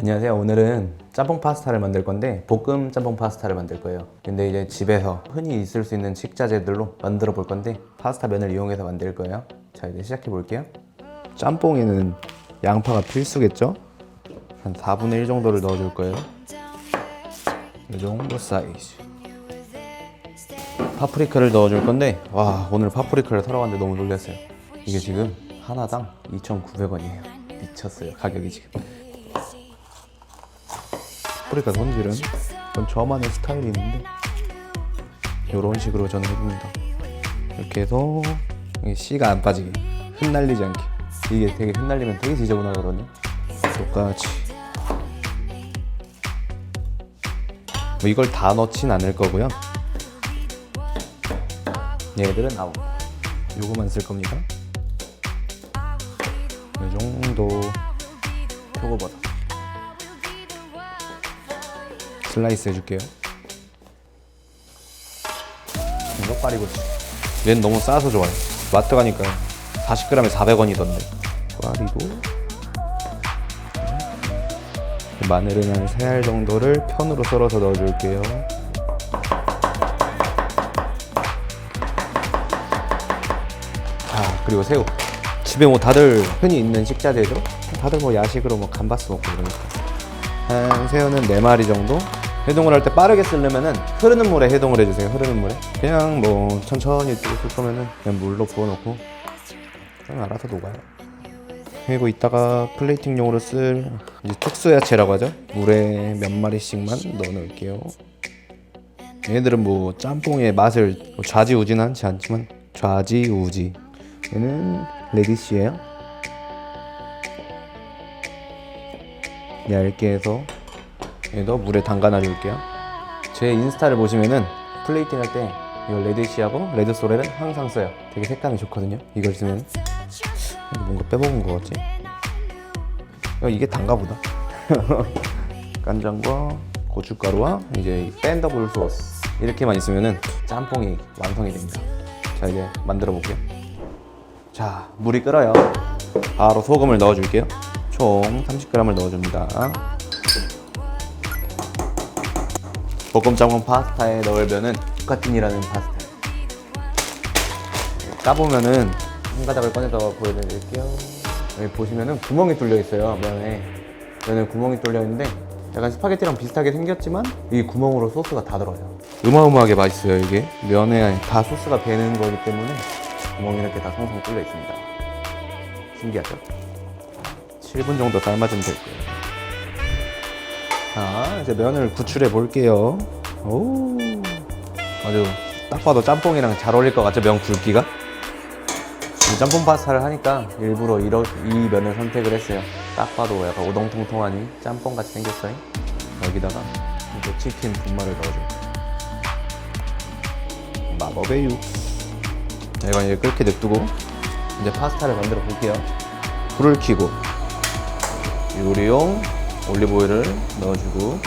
안녕하세요. 오늘은 짬뽕 파스타를 만들 건데 볶음 짬뽕 파스타를 만들 거예요. 근데 이제 집에서 흔히 있을 수 있는 식자재들로 만들어 볼 건데 파스타 면을 이용해서 만들 거예요. 자 이제 시작해 볼게요. 짬뽕에는 양파가 필수겠죠? 한 4분의 1 정도를 넣어줄 거예요. 이 정도 사이즈. 파프리카를 넣어줄 건데 와 오늘 파프리카를 사러 갔는데 너무 놀랐어요. 이게 지금 하나당 2,900원이에요. 미쳤어요 가격이 지금. 파프리카 손질은 전 저만의 스타일이 있는데 이런 식으로 저는 해줍니다. 이렇게 해서 씨가 안 빠지게 흩날리지 않게 이게 되게 흩날리면 되게 지저분하거든요. 똑같이 뭐 이걸 다 넣진 않을 거고요. 얘들은 아웃. 요거만 쓸 겁니다. 이 정도 표고버섯. 슬라이스 해줄게요. 이거 파리 고추. 얘는 너무 싸서 좋아요. 마트 가니까 40g에 400원이던데. 꽈리고 마늘은 한 3알 정도를 편으로 썰어서 넣어줄게요. 자 그리고 새우. 집에 뭐 다들 흔히 있는 식자재죠. 다들 뭐 야식으로 뭐 감바스 먹고 그러니까. 한 새우는 4마리 정도 해동을 할 때 빠르게 쓰려면은 흐르는 물에 해동을 해주세요 흐르는 물에. 그냥 뭐 천천히 쓸 거면은 그냥 물로 부어놓고 그냥 알아서 녹아요. 그리고 이따가 플레이팅용으로 쓸 이제 특수 야채라고 하죠? 물에 몇 마리씩만 넣어 놓을게요. 얘들은 뭐 짬뽕의 맛을 뭐 좌지우지는 지 않지만 좌지우지. 얘는 레디쉬예요. 얇게 해서 얘도 물에 담가 놔줄게요. 제 인스타를 보시면은 플레이팅 할 때 이거 레드시하고 레드소레는 항상 써요. 되게 색감이 좋거든요. 이걸 쓰면 뭔가 빼먹은 거 같지? 어, 이게 단가 보다. 간장과 고춧가루와 이제 밴더블 소스 이렇게만 있으면은 짬뽕이 완성이 됩니다. 자 이제 만들어 볼게요. 자 물이 끓어요. 바로 소금을 넣어줄게요. 총 30g을 넣어줍니다. 볶음 짬뽕 파스타에 넣을 면은 부카틴이라는 파스타. 까보면은 한 가닥을 꺼내서 보여드릴게요. 여기 보시면은 구멍이 뚫려 있어요 면에. 면에 구멍이 뚫려 있는데 약간 스파게티랑 비슷하게 생겼지만 이 구멍으로 소스가 다 들어요. 어마어마하게 맛있어요 이게. 면에 다 소스가 배는 거기 때문에 구멍이 이렇게 다 성성 뚫려 있습니다. 신기하죠? 7분 정도 삶아주면 될 거예요. 자, 이제 면을 구출해 볼게요. 오, 아주 딱 봐도 짬뽕이랑 잘 어울릴 것 같죠? 면 굵기가? 이 짬뽕 파스타를 하니까 일부러 이러, 이 면을 선택을 했어요. 딱 봐도 약간 오동통통하니 짬뽕 같이 생겼어요. 여기다가 이제 치킨 분말을 넣어줘요. 마법의 육. 자, 이건 이제 끓게 냅두고 이제 파스타를 만들어 볼게요. 불을 켜고 요리용 올리브오일을 넣어주고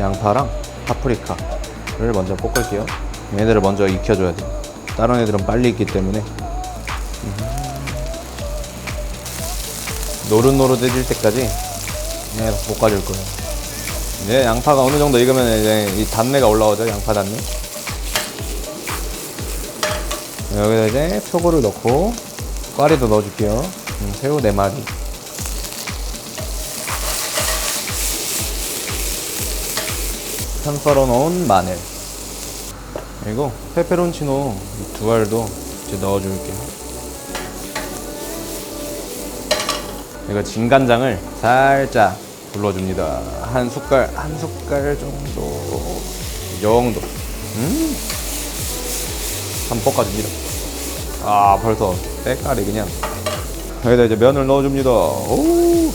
양파랑 파프리카를 먼저 볶을게요. 얘네들을 먼저 익혀줘야 돼요. 다른 애들은 빨리 익기 때문에 음. 노릇노릇해질 때까지 계속 볶아줄 거예요. 이제 양파가 어느 정도 익으면 이제 이 단내가 올라오죠. 양파 단내. 여기다 이제 표고를 넣고 꽈리도 넣어줄게요. 음, 새우 4마리. 편 썰어 놓은 마늘. 그리고 페페론치노 이두 알도 이제 넣어줄게요. 이거 진간장을 살짝 불러줍니다. 한 숟갈 한 숟갈 정도. 이 정도. 음. 한번 볶아줍니다. 아 벌써 때깔이 그냥. 여기다 이제 면을 넣어줍니다. 오.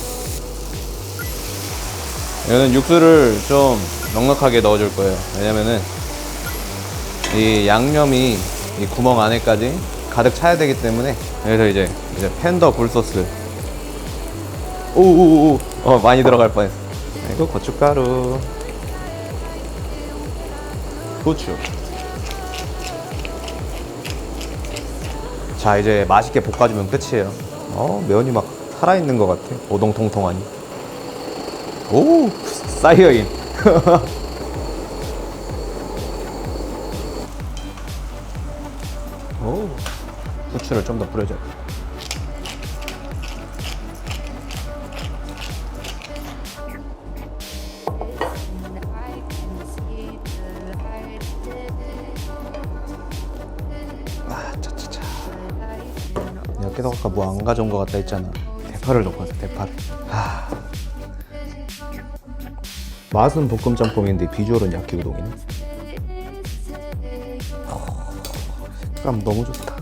이거는 육수를 좀 넉넉하게 넣어줄 거예요. 왜냐면은 이 양념이 이 구멍 안에까지 가득 차야 되기 때문에 그래서 이제 이제 팬더 굴소스 오오오 어 많이 들어갈 뻔했어. 그리고 고춧가루, 후추. 자 이제 맛있게 볶아주면 끝이에요. 어 면이 막 살아있는 것 같아. 오동통통하니. 오 사이어인 오 후추를 좀 더 뿌려줘야 돼 아, 차차차. 내가 계속 아까 뭐 안 가져온 것 같다 했잖아. 대파를 넣고 왔어, 대파를. 아. 맛은 볶음 짬뽕인데 비주얼은 야끼 우동이네. 식감 너무 좋다.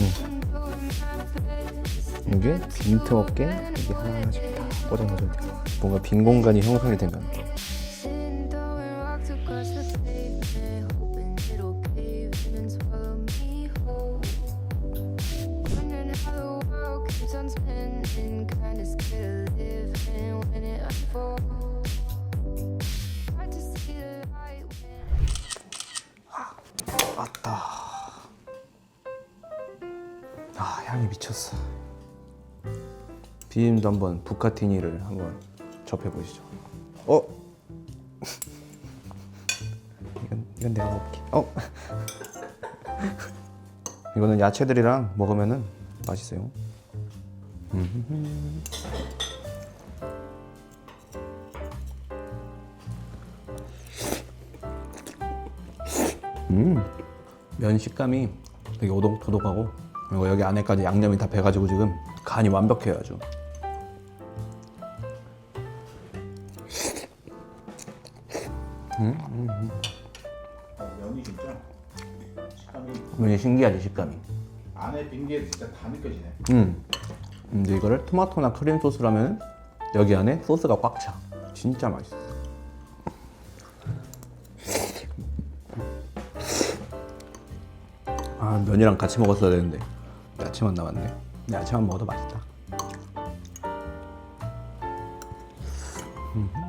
음. 이게 빈틈 없게 이게 하나씩 다 꽂아 넣어줘야 돼. 뭔가 빈 공간이 형성이 되면 왔다. 아 향이 미쳤어. 비빔도 한번 부카티니를 한번 접해 보시죠. 어? 이건 이건 내가 먹을게. 어? 이거는 야채들이랑 먹으면은 맛있어요. 음. 음. 면 식감이 되게 오독토독하고 그리고 여기 안에까지 양념이 다 배가지고 지금 간이 완벽해요 아주 면이 진짜 식감이 면이 신기하지 식감이 안에 빈 게 진짜 다 느껴지네. 음. 근데 이거를 토마토나 크림 소스라면 여기 안에 소스가 꽉 차. 진짜 맛있어. 아 면이랑 같이 먹었어야 되는데 야채만 남았네. 야채만 먹어도 맛있다. 음.